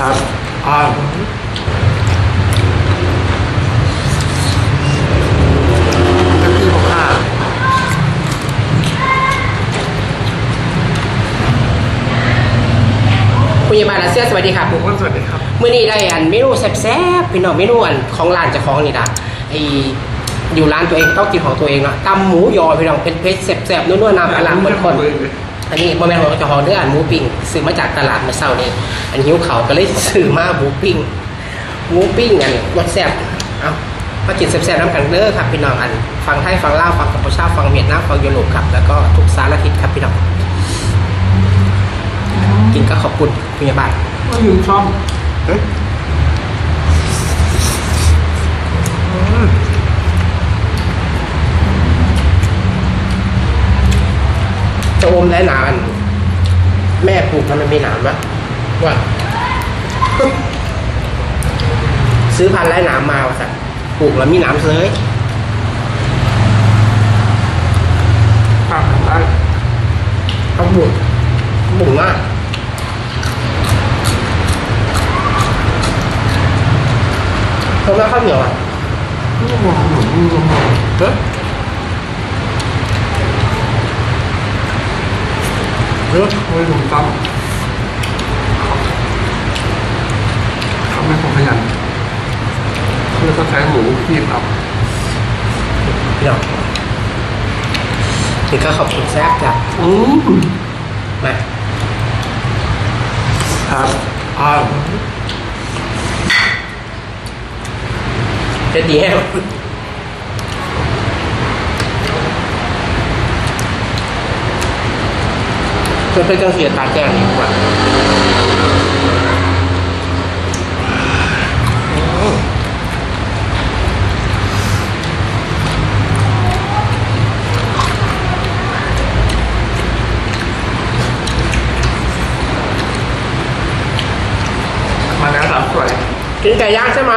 ครับอ่าก็คือของข้าคุณยายบาลอาเซียสวัสดีครับผมก็สวัสดีครับมื่อนี้ได้อันเมนูแซ่บๆพี่น้องเมนูอันของร้านเจ้าของนี่นะไออยู่ร้านตัวเองต้องกินของตัวเองเนาะตำหมูยอพี่น้องเป็นเพชรแซ่บๆนัวๆน้ำปลาร้าคนคนๆ อันนี้บะแมนของเจ้าของเด้ออันหมูปิ้งซื้อมาจากตลาดเมื่อเช้านี้อันหิวเขาวก็เลยซื้อมาหมูปิ้งหมูปิ้งอันรสแซ่บเอามากินแซ่บๆน้ำกันเด้อครับพี่น้องอันฟังไทยฟังลาวฟังกัมพูชาฟังเวียดนามฟังยุโรปครับแล้วก็ทุกสารทิศครับพี่น้องกินก็ขอบคุณคุณยายบาลก็อยู่ช่อง จะอมและหนานแม่ปลูกทำไมไม่หนานวะว่า ซื้อพันธุ์ไร้หนามมาวะสัตว์ปลูกแล้วมีหนามเลยข้าวได้ต้องบุกบุกมากเขาไม่ข้าวเหนียวอะลูกมองหนุนลูกมองเฮ้ย เฮ้ยโอ้ยหนุนตั้มเขาไม่ของขยันเพื่อก็ใช้หมูคีบครับพี่น้องนี่ก็ขอบคุณแซ่บจ้ะอืมมาครับอ่าจะดีแห้ งเพื่อนๆจังเสียตาแจ้งดีกว่าอืมมาแล้วสามสวยกินไก่ย่างใช่ไหม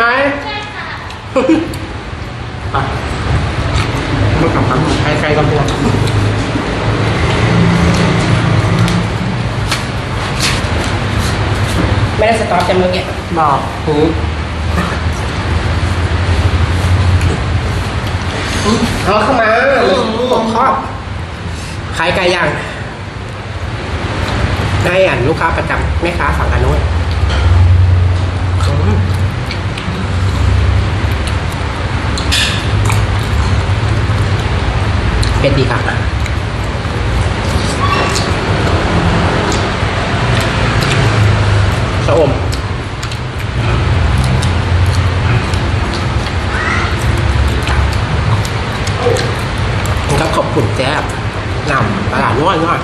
อะเมื่อกลับมาใครใครกำลังไม่ได้สต๊อก จะมึงเนี่ยดอกหูเอาเข้ามาผมชอบขายไก่ย่างได้อ่านลูกค้าประจำแม่ค้าฝั่งกันโน้นอืมเป็ดดีครับ ชะอมครับขอบคุณแจ๊บนำตลาดน้อยน้อย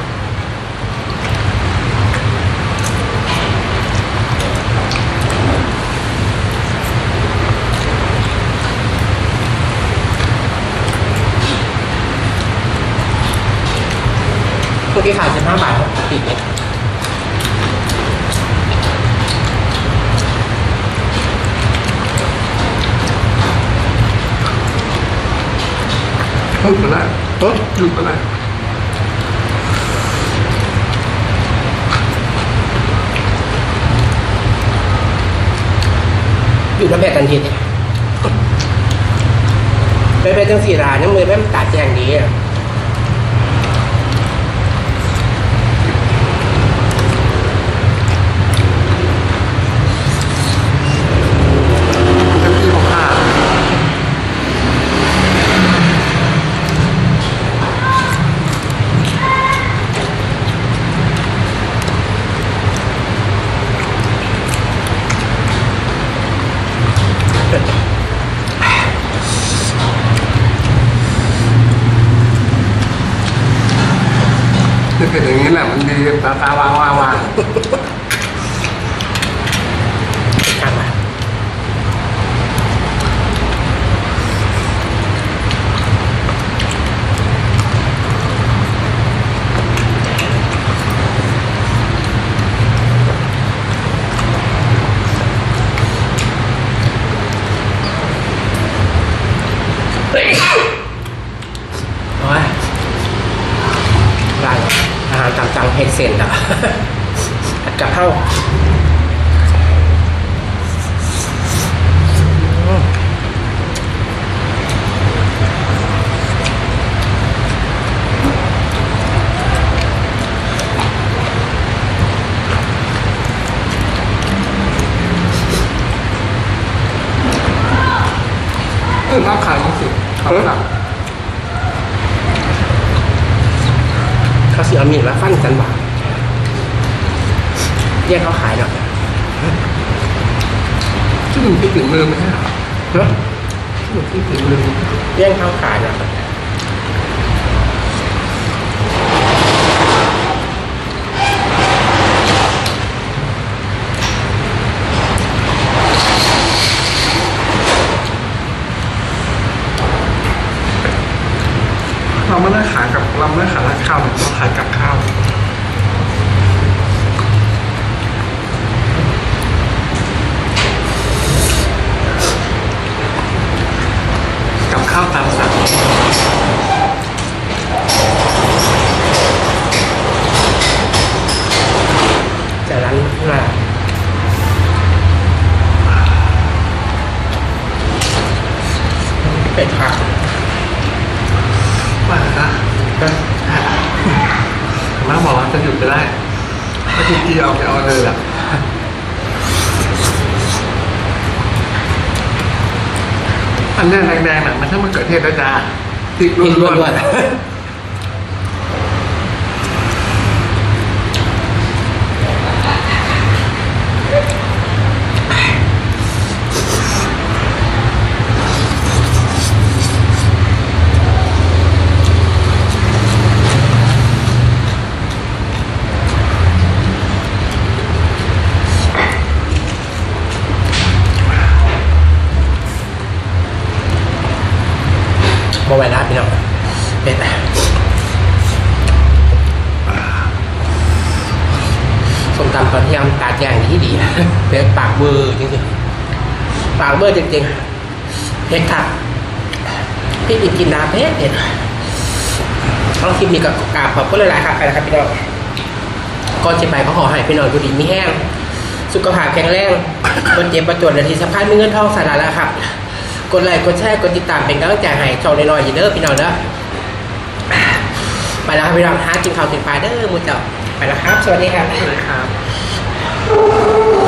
เมื่อกี้ขายสิบห้าบาทครับติดเลย หยุดมาแล้วเฮ้ยหยุดมาแล้วอยู่น้ำแบบกันทีเนี่ยไปไปจังสีรานยังเลยแม่ตัดแจงดีอะ เผ็ดอย่างนี้แเห็ดเศษอะผัดกะเพราเออข้าขายยี่สิขึ้นมา เขาสิเอามีดมาฟันกันบ่าแยกเขาขายเนาะที่หนึ่งที่ถึงมือไหมฮะเนาะที่หนึ่งที่ถึงมือแยกเขาขายเนาะ เราไม่ได้ขายกับ เราไม่ได้ขายราดข้าวเราขายกับข้าวกับข้าวตามสั่งแต่ร้านมาเป็ดผักว่านะมาบอกว่าจะหยุดไปได้ถ้าทีทีเอาไปเอาเลยล่ะอันแรกแดงๆน่ะมันถ้ามะเขือเทศนะจ๊ะพริกพริกล้ล้ววนนๆ บ่ไหวแล้วพี่น้องเป็ดส้มตำกระเที่ยมตาดย่างที่ดีเป็ดปากเบอร์จริงๆปากเบอร์จริงๆเผ็ดค่ะพี่ดิบกินน้ำเผ็ดเผ็ดต้องคลิปนี้กับกาบขอบคุณหลายๆครับไปแล้วครับพี่น้องก่อนจะไปก็ขอให้พี่น้องอยู่ดีมีแห้งสุขภาพแข็งแรงคนเจ็บประจวดและที่สำคัญมีเงินทองสาระแล้วครับ กดไลค์กดแชร์กดติดตามเป็นกำลังใจให้ช่องน้อยๆอย่เดอร์พี่น้องเด้อไปแล้วครับพี่น้องฮากินข้าวกินปลาเด้อมูเจ้าไปแล้วครับ สวัสดีครับสวัสดีครับ